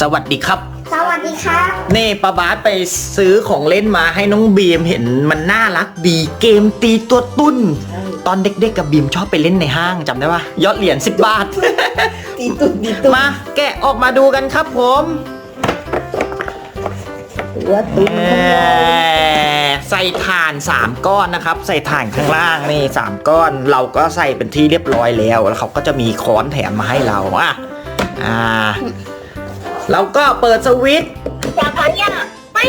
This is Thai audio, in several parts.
สวัสดีครับ สวัสดีครับนี่ป้าบาสไปซื้อของเล่นมาให้น้องบีมเห็นมันน่ารักดีเกมตีตัวตุ้น ตอนเด็กๆกับบีมชอบไปเล่นในห้างจำได้ปะยอดเหรียญ10 บาท ตีตุ่นตีตุ่นมาแกะออกมาดูกันครับผมหัวตุ่นแหมใส่ถ่าน 3 ก้อนนะครับ ใส่ถ่านข้างล่างนี่3ก้อน เราก็ใส่เป็นที่เรียบร้อยแล้ว แล้วเขาก็จะมีค้อนแถมมาให้เราอะอ่า เราก็เปิดสวิตช์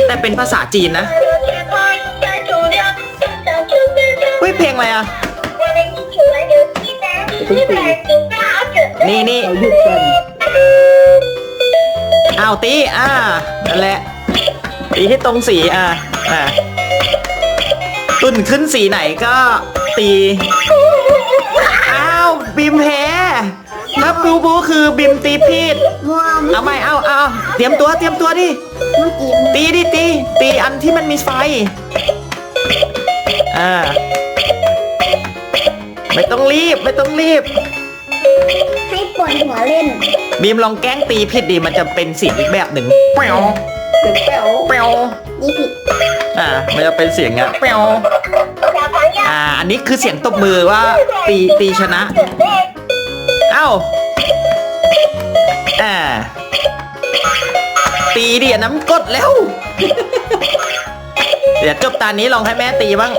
แต่เป็นภาษาจีนนะเฮ้ยเพลงอะไรอะ นี่นี่อาวตีอ่านั่นแหละตีให้ตรงสีอ่าอ่าตุ่นขึ้นสีไหนก็ตี อ้าวบีมเพ ครับบูบูคือบิมตีพีดเอาไม่เอาเอาเตรียมตัวเตรียมตัวดิตีดิตีตีอันที่มันมีไฟอ่าไม่ต้องรีบไม่ต้องรีบ ให้ปวดหัวเล่น บีมลองแกล้งตีผิดดีมันจะเป็นเสียงอีกแบบหนึ่งเปียวเปียวเปียวนี่ผิดอ่ามันจะเป็นเสียงอะเปียวอ่าอันนี้คือเสียงตบมือว่าตีตีชนะ เอ้าอ่าตีดิอันน้ำกดแล้ว เดี๋ยวจบตานี้ลองให้แม่ตีบ้าง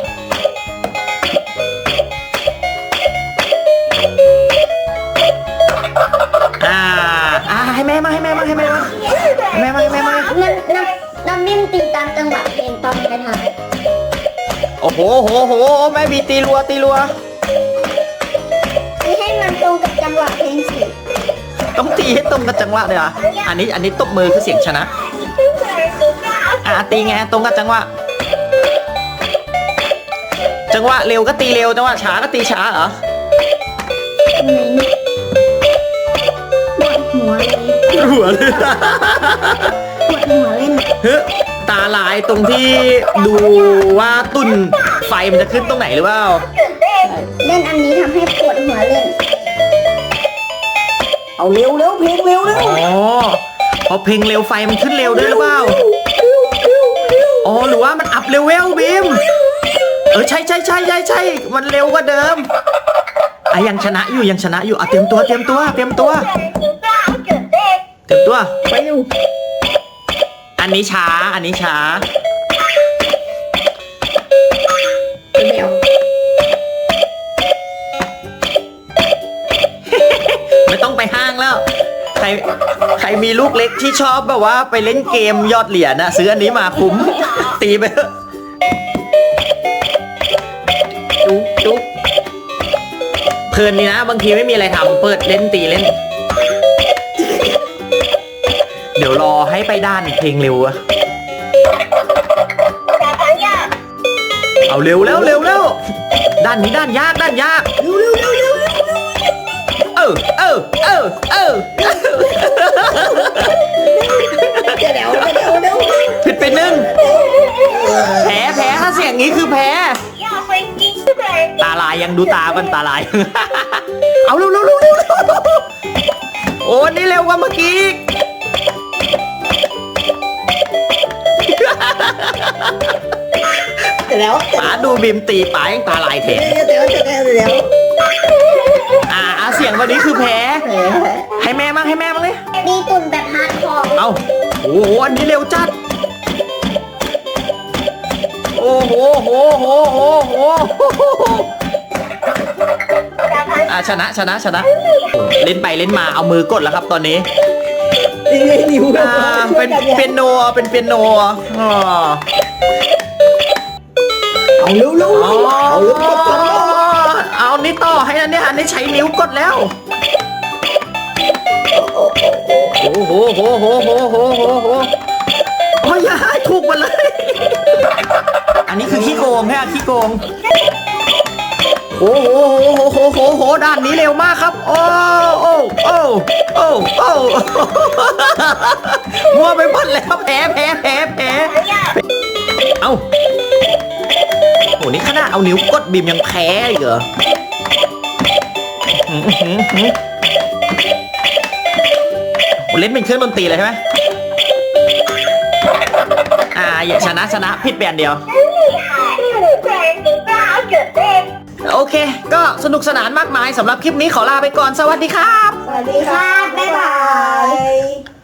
อ่า อ่าให้แม่มาให้แม่มาให้แม่มาให้แม่มาให้แม่มาน้ำน้ำน้ำนิ่มตีตามจังหวะเพลงตอนท้ายโอ้โหโหโห แม่บีตีรัวตีรัว จังหวะเพลงสิต้องตีให้ตรงกับจังหวะเลยเหรอะอันนี้อันนี้ตบมือคือเสียงชนะ อะตีไงตรงกับจังหวะ จังหวะเร็วก็ตีเร็วจังหวะช้าก็ตีช้าเหรอปวดหัวเลยหัวเลย ปวดหัวเล่นเฮ้ยตาลายตรงที่ดูว่าตุ่นไฟมันจะขึ้นตรงไหนหรือเปล่า เล่นอันนี้ทำให้ปวดหัวเล่น เอาเร็วเร็วเพลงเร็วเร็วอ๋อพอเพลงเร็วไฟมันขึ้นเร็วด้วยหรือเปล่า อ๋อหรือว่ามันอัพเลเวลบีม เออใช่ใช่ใช่ใช่ใช่มันเร็วกว่าเดิมไอ้ยังชนะอยู่ยังชนะอยู่อะเตรียมตัวเตรียมตัวเตรียมตัว เตรียมตัวไปอยู่อันนี้ช้าอันนี้ช้าไม่เา ไม่ต้องไปห้างแล้ว ใครใครมีลูกเล็กที่ชอบแบบว่าไปเล่นเกมยอดเหรียญนะซื้ออันนี้มาคุ้ม ตีไปจุ๊บจุ๊บเพลินดีนะ บางทีไม่มีอะไรทำเปิดเล่นตีเล่น เดี๋ยวรอให้ไปด้านเพลงเร็วอะเอาเร็วแล้วเร็วแล้วด้านนี้ด้านยากด้านยากเร็วเร็วเร็ว เออเออเออเดี๋ยวเดี๋ยวเดี๋ยวเดี๋ยวผิดไปหนึ่งแพ้แพ้ถ้าเสียงนี้คือแพ้ตาลายยังดูตามันตาลาย เอาเร็วเร็วเร็วเร็วโอ้นี่เร็วกว่าเมื่อกี้เดี๋ยวป๋าดูบิมตีป๋ายังตาลายแทนเดี๋ยวเดี๋ยวเดี๋ยว เดี๋ยวอ่าอะเสียงวันนี้คือแพ้แหมให้แม่มั่งให้แม่มั่งเลยตีตุ่นแบบฮาร์ดคอร์เอาโอ้โหอันนี้เร็วจัด โอ้โหโหโหโหโหอะชนะชนะชนะ เล่นไปเล่นมาเอามือกดแล้วครับตอนนี้นี่ไงนิ้วอ่าเป็นเปียโนเป็นเปียโนอ๋อเอาเร็วเร็วอ๋อเอาเร็วกดกดกด เอานี่ต่อให้อันนี้อันนี้ใช้นิ้วกดแล้ว โอ้โหโหโหโหโหโหโหโอ้ยอย่าให้ถูกหมาเลย อันนี้คือขี้โกงแค่ขี้โกงโอ้โหโหโหโหโหด้านนี้เร็วมากครับ โอ้โอ้โอ้โอ้โอ้มัวไปหมดแล้วแพ้แพ้แพ้แพ้เอ้าโหนี่ขนาดเอานิ้วกดบีมยังแพ้อีกเหรออื้อหือหือหือ เล่นเป็นเครื่องดนตรีเลยใช่ไหมอ่าอย่าชนะชนะผิดแบนเดียว โอเค ก็สนุกสนานมากมายสำหรับคลิปนี้ขอลาไปก่อนสวัสดีครับ สวัสดีครับ บ๊ายบาย